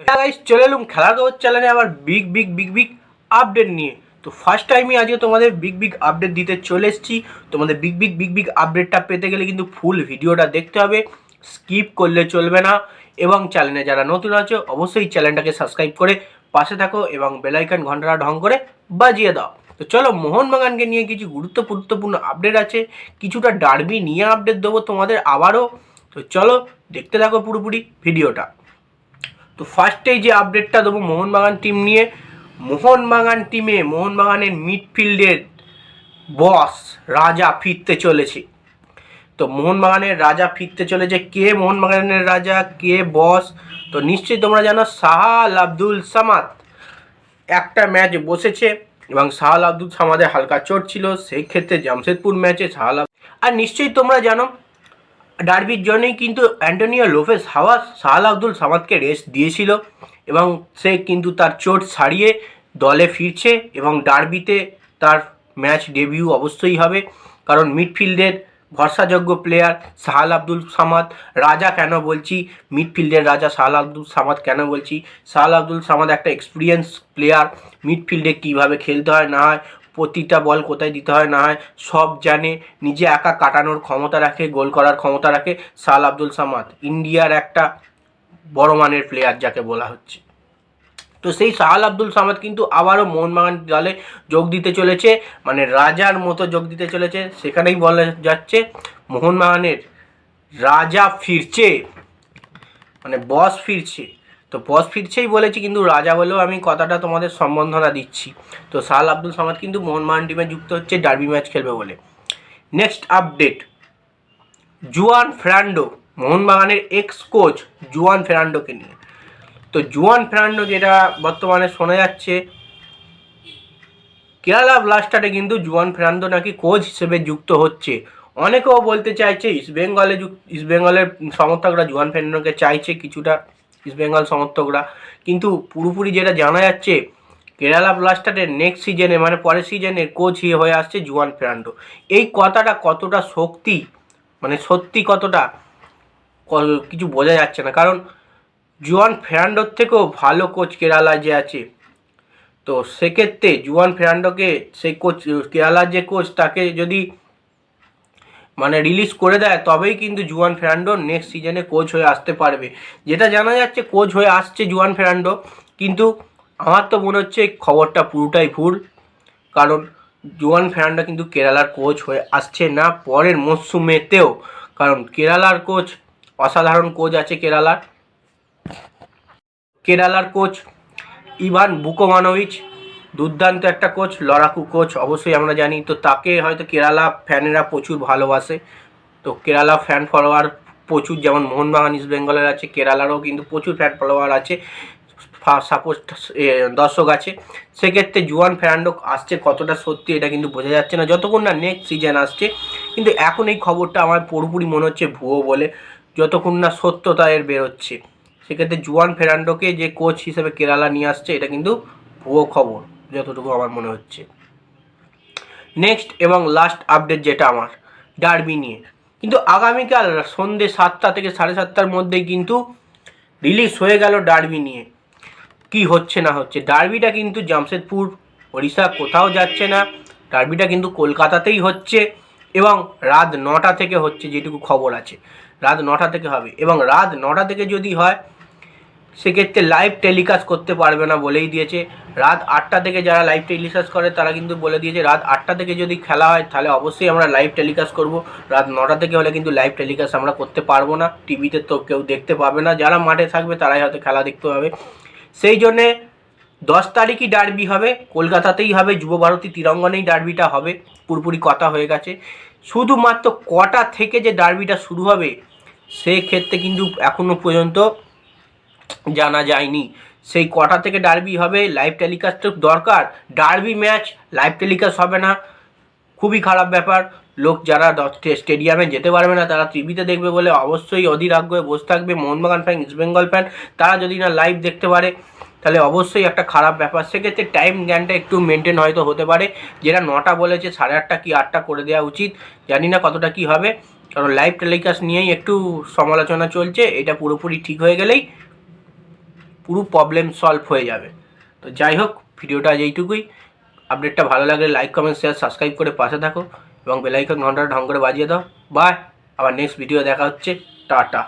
Guys চলে এলুম খেলার চ্যানেলে আবার big big big big update নিয়ে। তো ফার্স্ট টাইমই আজকে তোমাদের বিগ বিগ আপডেট দিতে চলে এসেছি। তোমাদের বিগ বিগ বিগ বিগ আপডেটটা পেতে গেলে কিন্তু ফুল ভিডিওটা দেখতে হবে। স্কিপ করলে চলবে না। এবং চ্যানেলে যারা নতুন আছে, অবশ্যই চ্যানেলটাকে সাবস্ক্রাইব করে পাশে থাকো এবং বেলাইকন ঘন্টাটা ঢং করে বাজিয়ে দাও। তো চলো, মোহনবাগানকে নিয়ে কিছু গুরুত্ব গুরুত্বপূর্ণ আপডেট আছে। কিছুটা ডার্বি নিয়ে আপডেট দেবো তোমাদের আবারও। তো চলো, দেখতে থাকো পুরোপুরি ভিডিওটা তো ফার্স্টেই যে আপডেটটা দেবো মোহনবাগান টিম নিয়ে, মোহনবাগান টিমে মোহনবাগানের মিডফিল্ডের বস রাজা ফিরতে চলেছে। তো মোহনবাগানের রাজা ফিরতে চলেছে। কে মোহনবাগানের রাজা, কে বস তো নিশ্চয়ই তোমরা জানো সাহাল আব্দুল সামাদ। একটা ম্যাচ বসেছে এবং সাহাল আব্দুল সামাদের হালকা চোট ছিল, সেই ক্ষেত্রে জামশেদপুর ম্যাচে সাহাল আর নিশ্চয়ই তোমরা জানো ডার্বির জন্যই কিন্তু Antonio Lopez Habas Sahal Abdul সামাদকে rest দিয়েছিল এবং সে কিন্তু তার চোট ছাড়িয়ে দলে ফিরছে এবং ডার্বিতে তার ম্যাচ ডেবিউ অবশ্যই হবে। কারণ মিডফিল্ডের ভরসাযোগ্য প্লেয়ার সাহাল আব্দুল সামাদ। রাজা কেন বলছি? মিডফিল্ডের রাজা সাহাল আব্দুল সামাদ কেন বলছি? সাহাল আব্দুল সামাদ একটা এক্সপিরিয়েন্স প্লেয়ার মিডফিল্ডে কীভাবে খেলতে হয়, না হয় প্রতিটা বল কোথায় দিতে হয়, না হয় সব জানে, নিজে একা কাটানোর ক্ষমতা রাখে, গোল করার ক্ষমতা রাখে সাল আব্দুল সামাদ, ইন্ডিয়ার একটা বড় মানের প্লেয়ার যাকে বলা হচ্ছে। তো সেই সাহাল আব্দুল সামাদ কিন্তু আবারও মোহনবাগান দলে যোগ দিতে চলেছে মানে রাজার মতো যোগ দিতে চলেছে, সেখানেই বলা যাচ্ছে মোহনবাগানের রাজা ফিরছে মানে বস ফিরছে। তো বস ফিরছেই বলেছি, কিন্তু রাজা বলেও আমি কথাটা তোমাদের সম্বর্ধনা দিচ্ছি। তো সাল আব্দুল সামাদ কিন্তু মোহনবাগান টিমে যুক্ত হচ্ছে ডার্বি ম্যাচ খেলবে বলে। নেক্সট আপডেট জুয়ান ফেরান্ডো, মোহনবাগানের এক্স কোচ জুয়ান ফেরান্ডোকে নিয়ে। তো জুয়ান ফেরান্ডো যেটা বর্তমানে শোনা যাচ্ছে, কেরালা ব্লাস্টারে কিন্তু জুয়ান ফেরান্ডো নাকি কোচ হিসেবে যুক্ত হচ্ছে। অনেকেও বলতে চাইছে ইস্টবেঙ্গলে যুক ইস্টবেঙ্গলের সমর্থকরা জুয়ান ফেরান্ডোকে চাইছে, কিছুটা ইস্টবেঙ্গল সমর্থকরা। কিন্তু পুরোপুরি যেটা জানা যাচ্ছে কেরালা ব্লাস্টারের নেক্সট সিজনে মানে পরের সিজনে কোচ হয়ে আসছে জুয়ান ফেরান্ডো। এই কথাটা কতটা শক্তি মানে সত্যি কতটা কিছু বোঝা যাচ্ছে না। কারণ জুয়ান ফেরান্ডোর থেকেও ভালো কোচ কেরালা যে আছে, তো সেক্ষেত্রে জুয়ান ফেরান্ডোকে সেই কোচ কেরালার যে কোচ তাকে যদি মানে রিলিজ করে দেয়, তবেই কিন্তু জুয়ান ফেরান্ডো নেক্সট সিজনে কোচ হয়ে আসতে পারবে। যেটা জানা যাচ্ছে কোচ হয়ে আসছে জুয়ান ফেরান্ডো, কিন্তু আমার তো মনে হচ্ছে খবরটা পুরোটাই ভুল, কারণ জুয়ান ফেরান্ডো কিন্তু কেরালার কোচ হয়ে আসছে না পরের মরশুমেতেও কারণ কেরালার কোচ অসাধারণ কোচ আছে কেরালার। কেরালার কোচ ইভান বুকোমানোভিচ দুর্দান্ত একটা কোচ লড়াকু কোচ অবশ্যই আমরা জানি। তো তাকে হয়তো কেরালা ফ্যানেরা প্রচুর ভালোবাসে। তো কেরালা ফ্যান ফলোয়ার প্রচুর, যেমন মোহনবাগান ইস্ট বেঙ্গলের আছে, কেরালারও কিন্তু প্রচুর ফ্যান ফলোয়ার আছে সাপোজ দর্শক আছে। সেক্ষেত্রে জুয়ান ফেরান্ডো আসছে কতটা সত্যি এটা কিন্তু বোঝা যাচ্ছে না। যতক্ষণ না নেক্সট সিজন আসছে, কিন্তু এখন এই খবরটা আমার পুরোপুরি মনে হচ্ছে ভুয়ো বলে, যতক্ষণ না সত্যতা এর বেরোচ্ছে সেক্ষেত্রে জুয়ান ফেরান্ডোকে যে কোচ হিসেবে কেরালা নিয়ে আসছে, এটা কিন্তু ভুয়ো খবর। যতটুকু আমার মনে হচ্ছে। নেক্সট এবং লাস্ট আপডেট যেটা আমার ডার্বি নিয়ে। কিন্তু আগামীকাল সন্ধ্যে সাতটা থেকে সাড়ে সাতটার মধ্যেই কিন্তু রিলিজ হয়ে গেল ডার্বি নিয়ে। কি হচ্ছে না হচ্ছে? ডার্বিটা কিন্তু জামশেদপুর, ওড়িশা কোথাও যাচ্ছে না। ডার্বিটা কিন্তু কলকাতাতেই হচ্ছে এবং রাত নটা থেকে হচ্ছে যেটুকু খবর আছে। রাত নটা থেকে হবে এবং রাত নটা থেকে যদি হয় সেক্ষেত্রে লাইভ টেলিকাস্ট করতে পারবে না বলেই দিয়েছে। রাত আটটা থেকে যারা লাইভ টেলিকাস্ট করে, তারা কিন্তু বলে দিয়েছে, রাত আটটা থেকে যদি খেলা হয়, তাহলে অবশ্যই আমরা লাইভ টেলিকাস্ট করব। রাত নটা থেকে হলে কিন্তু লাইভ টেলিকাস্ট আমরা করতে পারব না। টিভিতে তো কেউ দেখতে পাবে না। যারা মাঠে থাকবে, তারাই হয়তো খেলা দেখতে পাবে। সেই জন্যে দশ তারিখই ডার্বি হবে। কলকাতাতেই হবে। যুব ভারতী তিরঙ্গনেই ডার্বিটা হবে। পুরোপুরি কথা হয়ে গেছে। শুধুমাত্র কটা থেকে যে ডার্বিটা শুরু হবে, সেক্ষেত্রে কিন্তু এখনও পর্যন্ত জানা যায়নি। সেই কটা থেকে ডার্বি হবে লাইভ টেলিকাস্ট দরকার। ডার্বি ম্যাচ লাইভ টেলিকাস্ট হবে না। খুবই খারাপ ব্যাপার। লোক যারা স্টেডিয়ামে যেতে পারবে না, তারা টিভিতে দেখবে বলে অবশ্যই অধীর আগ্রহে বসে থাকবে মোহনবাগান ফ্যান ইস্টবেঙ্গল ফ্যান তারা যদি না লাইভ দেখতে পারে, তাহলে অবশ্যই একটা খারাপ ব্যাপার। সেক্ষেত্রে টাইম জ্ঞানটা একটু মেনটেন হয়তো হতে পারে। যেটা নটা বলেছে, সাড়ে আটটা কি আটটা করে দেওয়া উচিত। জানি না কতটা কি হবে। কারণ লাইভ টেলিকাস্ট নিয়েই একটু সমালোচনা চলছে। এটা পুরোপুরি ঠিক হয়ে গেলেই পুরো প্রবলেম সলভ হয়ে যাবে। তো যাই হোক, ভিডিওটা আজ এইটুকুই। আপডেটটা ভালো লাগলে লাইক কমেন্ট শেয়ার সাবস্ক্রাইব করে পাশে থাকো এবং বেলাইকন ঘন্টাটা ঢং করে বাজিয়ে দাও। বাই আবার নেক্সট ভিডিও দেখা হচ্ছে। টাটা!